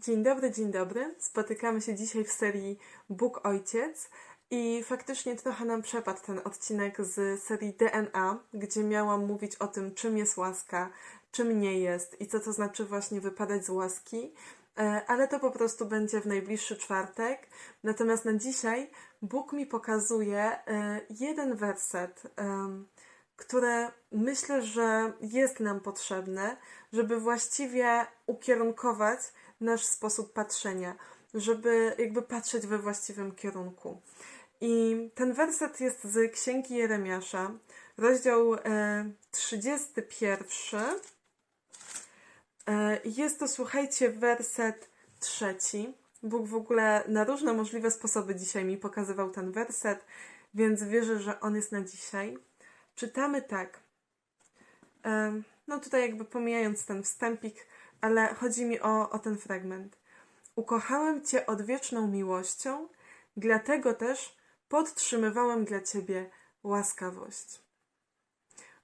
Dzień dobry, dzień dobry. Spotykamy się dzisiaj w serii Bóg Ojciec i faktycznie trochę nam przepadł ten odcinek z serii DNA, gdzie miałam mówić o tym, czym jest łaska, czym nie jest i co to znaczy właśnie wypadać z łaski, E, ale to po prostu będzie w najbliższy czwartek. Natomiast na dzisiaj Bóg mi pokazuje e, jeden werset, em, które myślę, że jest nam potrzebne, żeby właściwie ukierunkować nasz sposób patrzenia, żeby jakby patrzeć we właściwym kierunku. I ten werset jest z Księgi Jeremiasza, rozdział e, 31. E, Jest to, słuchajcie, werset trzeci. Bóg w ogóle na różne możliwe sposoby dzisiaj mi pokazywał ten werset, więc wierzę, że on jest na dzisiaj. Czytamy tak. Em, No tutaj jakby pomijając ten wstępik, ale chodzi mi o, o ten fragment. Ukochałem Cię odwieczną miłością, dlatego też podtrzymywałem dla Ciebie łaskawość.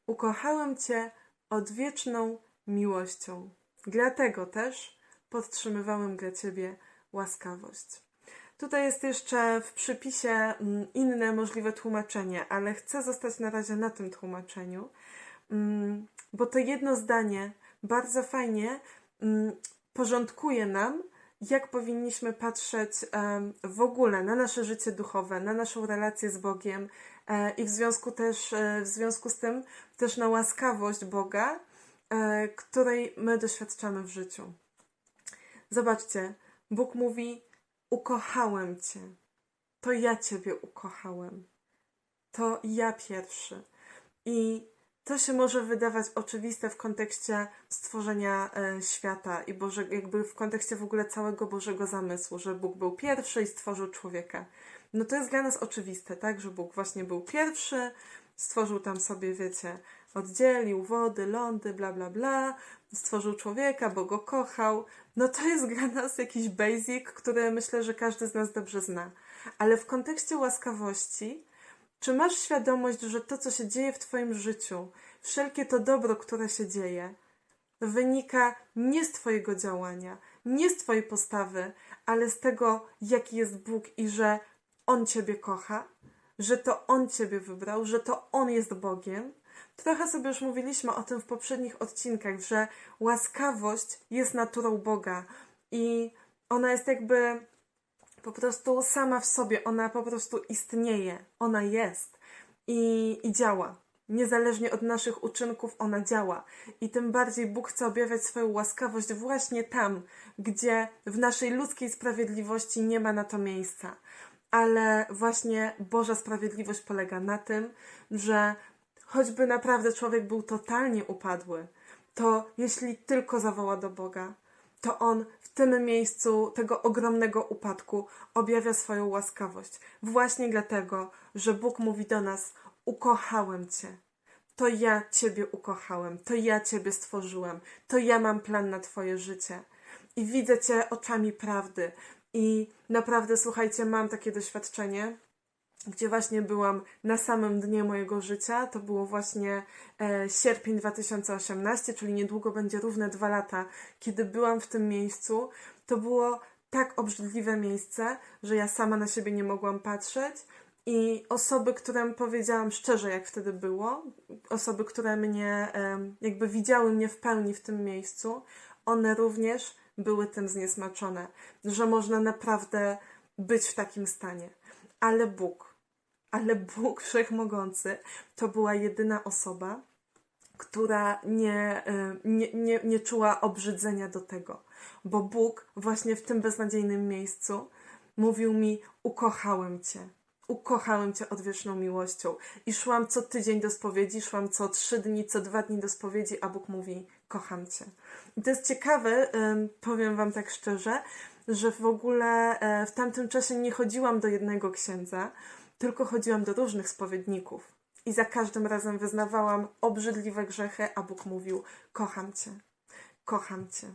Ukochałem Cię odwieczną miłością, dlatego też podtrzymywałem dla Ciebie łaskawość. Tutaj jest jeszcze w przypisie mm, inne możliwe tłumaczenie, ale chcę zostać na razie na tym tłumaczeniu, mm, bo to jedno zdanie bardzo fajnie porządkuje nam, jak powinniśmy patrzeć w ogóle na nasze życie duchowe, na naszą relację z Bogiem e, i w związku też, e, w związku z tym też na łaskawość Boga, e, której my doświadczamy w życiu. Zobaczcie, Bóg mówi: Ukochałem Cię. To ja Ciebie ukochałem. To ja pierwszy. I to się może wydawać oczywiste w kontekście stworzenia e, świata i Boże, jakby w kontekście w ogóle całego Bożego zamysłu, że Bóg był pierwszy i stworzył człowieka. No to jest dla nas oczywiste, tak, że Bóg właśnie był pierwszy, stworzył tam sobie, wiecie, oddzielił wody, lądy, bla, bla, bla, stworzył człowieka, bo go kochał. No to jest dla nas jakiś basic, który myślę, że każdy z nas dobrze zna. Ale w kontekście łaskawości, czy masz świadomość, że to, co się dzieje w Twoim życiu, wszelkie to dobro, które się dzieje, wynika nie z Twojego działania, nie z Twojej postawy, ale z tego, jaki jest Bóg i że On Ciebie kocha, że to On Ciebie wybrał, że to On jest Bogiem? Trochę sobie już mówiliśmy o tym w poprzednich odcinkach, że łaskawość jest naturą Boga i ona jest jakby po prostu sama w sobie, ona po prostu istnieje, ona jest i, i działa. Niezależnie od naszych uczynków, ona działa. I tym bardziej Bóg chce objawiać swoją łaskawość właśnie tam, gdzie w naszej ludzkiej sprawiedliwości nie ma na to miejsca. Ale właśnie Boża sprawiedliwość polega na tym, że choćby naprawdę człowiek był totalnie upadły, to jeśli tylko zawoła do Boga, to On w tym miejscu tego ogromnego upadku objawia swoją łaskawość. Właśnie dlatego, że Bóg mówi do nas: Ukochałem Cię. To ja Ciebie ukochałem, to ja Ciebie stworzyłem, to ja mam plan na Twoje życie. I widzę Cię oczami prawdy. I naprawdę, słuchajcie, mam takie doświadczenie, gdzie właśnie byłam na samym dnie mojego życia. To było właśnie e, sierpień 2018, czyli niedługo będzie równe dwa lata, kiedy byłam w tym miejscu. To było tak obrzydliwe miejsce, że ja sama na siebie nie mogłam patrzeć. I osoby, którym powiedziałam szczerze, jak wtedy było, osoby, które mnie em, jakby widziały mnie w pełni w tym miejscu, one również były tym zniesmaczone, że można naprawdę być w takim stanie. Ale Bóg, ale Bóg Wszechmogący to była jedyna osoba, która nie, y, nie, nie, nie czuła obrzydzenia do tego, bo Bóg właśnie w tym beznadziejnym miejscu mówił mi: Ukochałem Cię. Ukochałem Cię odwieczną miłością. I szłam co tydzień do spowiedzi, szłam co trzy dni, co dwa dni do spowiedzi, a Bóg mówi: Kocham Cię. I to jest ciekawe, powiem Wam tak szczerze, że w ogóle e, w tamtym czasie nie chodziłam do jednego księdza, tylko chodziłam do różnych spowiedników. I za każdym razem wyznawałam obrzydliwe grzechy, a Bóg mówił: Kocham Cię, kocham Cię.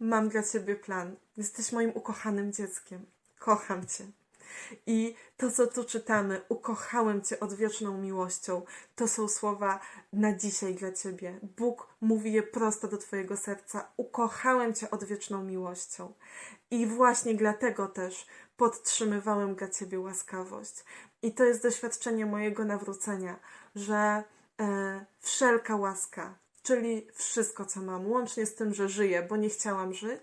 Mam dla Ciebie plan. Jesteś moim ukochanym dzieckiem. Kocham Cię. I to, co tu czytamy, ukochałem Cię odwieczną miłością, to są słowa na dzisiaj dla Ciebie. Bóg mówi je prosto do Twojego serca. Ukochałem Cię odwieczną miłością. I właśnie dlatego też podtrzymywałem dla Ciebie łaskawość. I to jest doświadczenie mojego nawrócenia, że e, wszelka łaska, czyli wszystko, co mam, łącznie z tym, że żyję, bo nie chciałam żyć,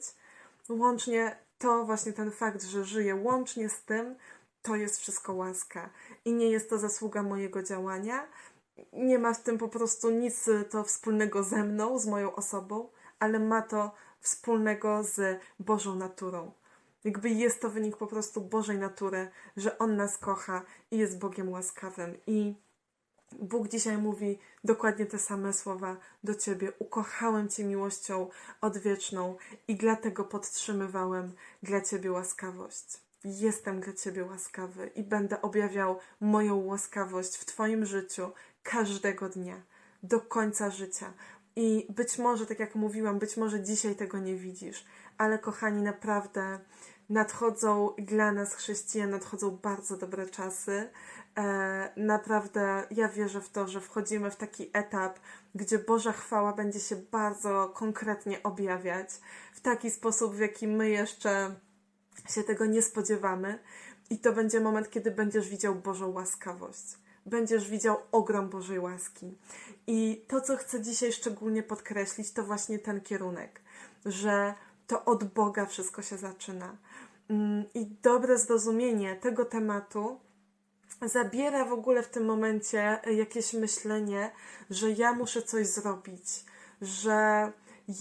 łącznie to właśnie ten fakt, że żyję, łącznie z tym, to jest wszystko łaska. I nie jest to zasługa mojego działania. Nie ma w tym po prostu nic y, to wspólnego ze mną, z moją osobą, ale ma to wspólnego z Bożą naturą. Jakby jest to wynik po prostu Bożej natury, że On nas kocha i jest Bogiem łaskawym. I Bóg dzisiaj mówi dokładnie te same słowa do ciebie. Ukochałem cię miłością odwieczną i dlatego podtrzymywałem dla ciebie łaskawość. Jestem dla ciebie łaskawy i będę objawiał moją łaskawość w twoim życiu każdego dnia, do końca życia. I być może, tak jak mówiłam, być może dzisiaj tego nie widzisz, ale kochani, naprawdę nadchodzą dla nas, chrześcijan, nadchodzą bardzo dobre czasy. E, naprawdę ja wierzę w to, że wchodzimy w taki etap, gdzie Boża chwała będzie się bardzo konkretnie objawiać w taki sposób, w jaki my jeszcze się tego nie spodziewamy. I to będzie moment, kiedy będziesz widział Bożą łaskawość. Będziesz widział ogrom Bożej łaski. I to, co chcę dzisiaj szczególnie podkreślić, to właśnie ten kierunek, że to od Boga wszystko się zaczyna. Mm, I dobre zrozumienie tego tematu zabiera w ogóle w tym momencie jakieś myślenie, że ja muszę coś zrobić, że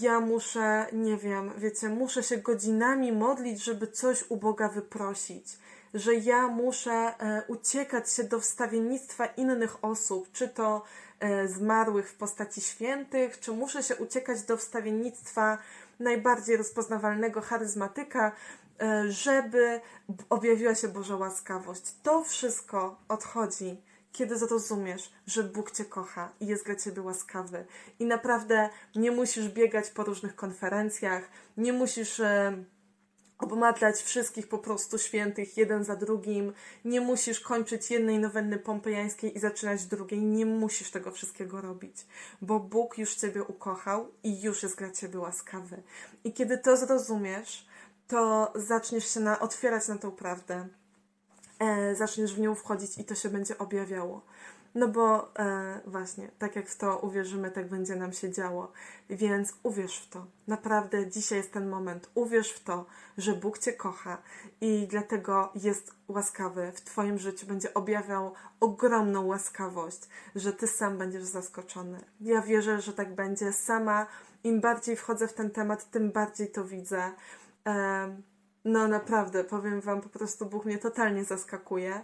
ja muszę, nie wiem, wiecie, muszę się godzinami modlić, żeby coś u Boga wyprosić, że ja muszę e, uciekać się do wstawiennictwa innych osób, czy to e, zmarłych w postaci świętych, czy muszę się uciekać do wstawiennictwa najbardziej rozpoznawalnego charyzmatyka, e, żeby objawiła się Boża łaskawość. To wszystko odchodzi, kiedy zrozumiesz, że Bóg Cię kocha i jest dla Ciebie łaskawy. I naprawdę nie musisz biegać po różnych konferencjach, nie musisz e, obmatlać wszystkich po prostu świętych jeden za drugim, nie musisz kończyć jednej nowenny pompejańskiej i zaczynać drugiej, nie musisz tego wszystkiego robić, bo Bóg już Ciebie ukochał i już jest dla Ciebie łaskawy. I kiedy to zrozumiesz, to zaczniesz się na, otwierać na tą prawdę, e, zaczniesz w nią wchodzić i to się będzie objawiało. No bo e, właśnie, tak jak w to uwierzymy, tak będzie nam się działo. Więc uwierz w to. Naprawdę dzisiaj jest ten moment. Uwierz w to, że Bóg Cię kocha i dlatego jest łaskawy. W Twoim życiu będzie objawiał ogromną łaskawość, że Ty sam będziesz zaskoczony. Ja wierzę, że tak będzie. Sama im bardziej wchodzę w ten temat, tym bardziej to widzę. E, no naprawdę, powiem Wam, po prostu Bóg mnie totalnie zaskakuje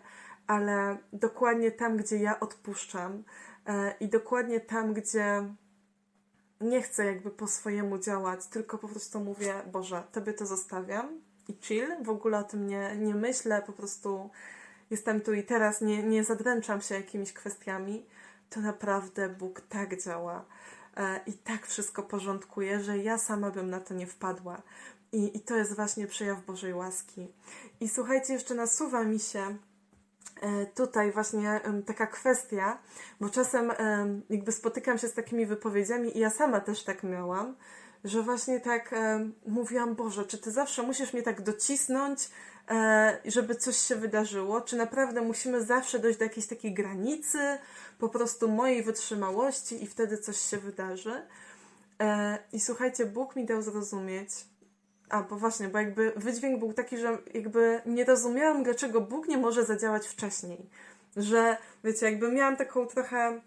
ale dokładnie tam, gdzie ja odpuszczam e, i dokładnie tam, gdzie nie chcę jakby po swojemu działać, tylko po prostu mówię, Boże, Tobie to zostawiam i chill, w ogóle o tym nie, nie myślę, po prostu jestem tu i teraz, nie, nie zadręczam się jakimiś kwestiami, to naprawdę Bóg tak działa e, i tak wszystko porządkuje, że ja sama bym na to nie wpadła. I, I to jest właśnie przejaw Bożej łaski. I słuchajcie, jeszcze nasuwa mi się tutaj właśnie taka kwestia, bo czasem jakby spotykam się z takimi wypowiedziami i ja sama też tak miałam, że właśnie tak mówiłam, Boże, czy Ty zawsze musisz mnie tak docisnąć, e, żeby coś się wydarzyło? Czy naprawdę musimy zawsze dojść do jakiejś takiej granicy po prostu mojej wytrzymałości i wtedy coś się wydarzy? E, I słuchajcie, Bóg mi dał zrozumieć, a, bo właśnie, bo jakby wydźwięk był taki, że jakby nie rozumiałam, dlaczego Bóg nie może zadziałać wcześniej. Że, wiecie, jakby miałam taką trochę,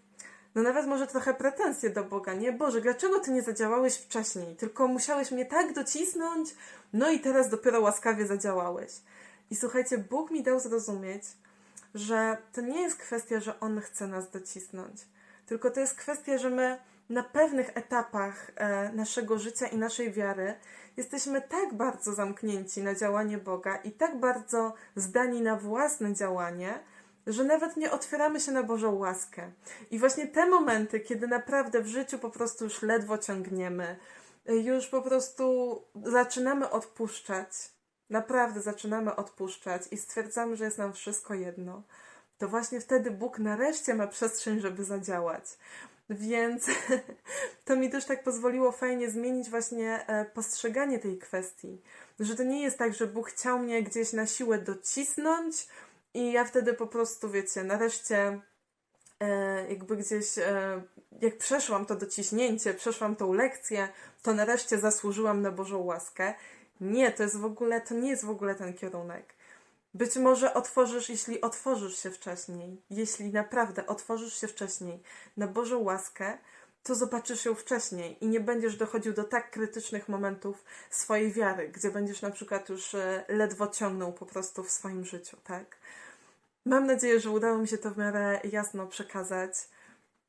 no nawet może trochę pretensję do Boga, nie? Boże, dlaczego Ty nie zadziałałeś wcześniej? Tylko musiałeś mnie tak docisnąć, no i teraz dopiero łaskawie zadziałałeś. I słuchajcie, Bóg mi dał zrozumieć, że to nie jest kwestia, że On chce nas docisnąć, tylko to jest kwestia, że my na pewnych etapach e, naszego życia i naszej wiary jesteśmy tak bardzo zamknięci na działanie Boga i tak bardzo zdani na własne działanie, że nawet nie otwieramy się na Bożą łaskę. I właśnie te momenty, kiedy naprawdę w życiu po prostu już ledwo ciągniemy, już po prostu zaczynamy odpuszczać, naprawdę zaczynamy odpuszczać i stwierdzamy, że jest nam wszystko jedno, to właśnie wtedy Bóg nareszcie ma przestrzeń, żeby zadziałać. Więc to mi też tak pozwoliło fajnie zmienić właśnie e, postrzeganie tej kwestii. Że to nie jest tak, że Bóg chciał mnie gdzieś na siłę docisnąć i ja wtedy po prostu, wiecie, nareszcie e, jakby gdzieś, e, jak przeszłam to dociśnięcie, przeszłam tą lekcję, to nareszcie zasłużyłam na Bożą łaskę. Nie, to jest w ogóle, to nie jest w ogóle ten kierunek. Być może otworzysz, jeśli otworzysz się wcześniej, jeśli naprawdę otworzysz się wcześniej na Bożą łaskę, to zobaczysz ją wcześniej i nie będziesz dochodził do tak krytycznych momentów swojej wiary, gdzie będziesz na przykład już e, ledwo ciągnął po prostu w swoim życiu, tak? Mam nadzieję, że udało mi się to w miarę jasno przekazać.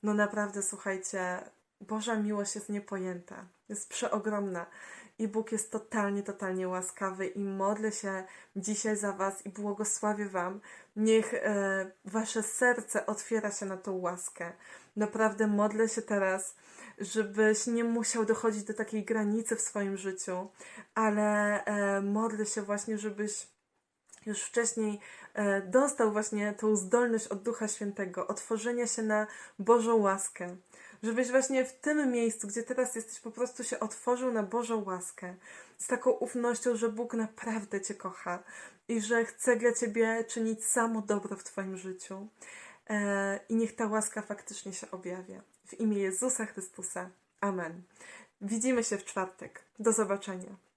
No naprawdę, słuchajcie, Boża miłość jest niepojęta, jest przeogromna i Bóg jest totalnie, totalnie łaskawy i modlę się dzisiaj za Was i błogosławię Wam. Niech e, Wasze serce otwiera się na tą łaskę. Naprawdę modlę się teraz, żebyś nie musiał dochodzić do takiej granicy w swoim życiu, ale e, modlę się właśnie, żebyś już wcześniej dostał właśnie tą zdolność od Ducha Świętego, otworzenia się na Bożą łaskę. Żebyś właśnie w tym miejscu, gdzie teraz jesteś, po prostu się otworzył na Bożą łaskę. Z taką ufnością, że Bóg naprawdę Cię kocha i że chce dla Ciebie czynić samo dobro w Twoim życiu. E, I niech ta łaska faktycznie się objawia. W imię Jezusa Chrystusa. Amen. Widzimy się w czwartek. Do zobaczenia.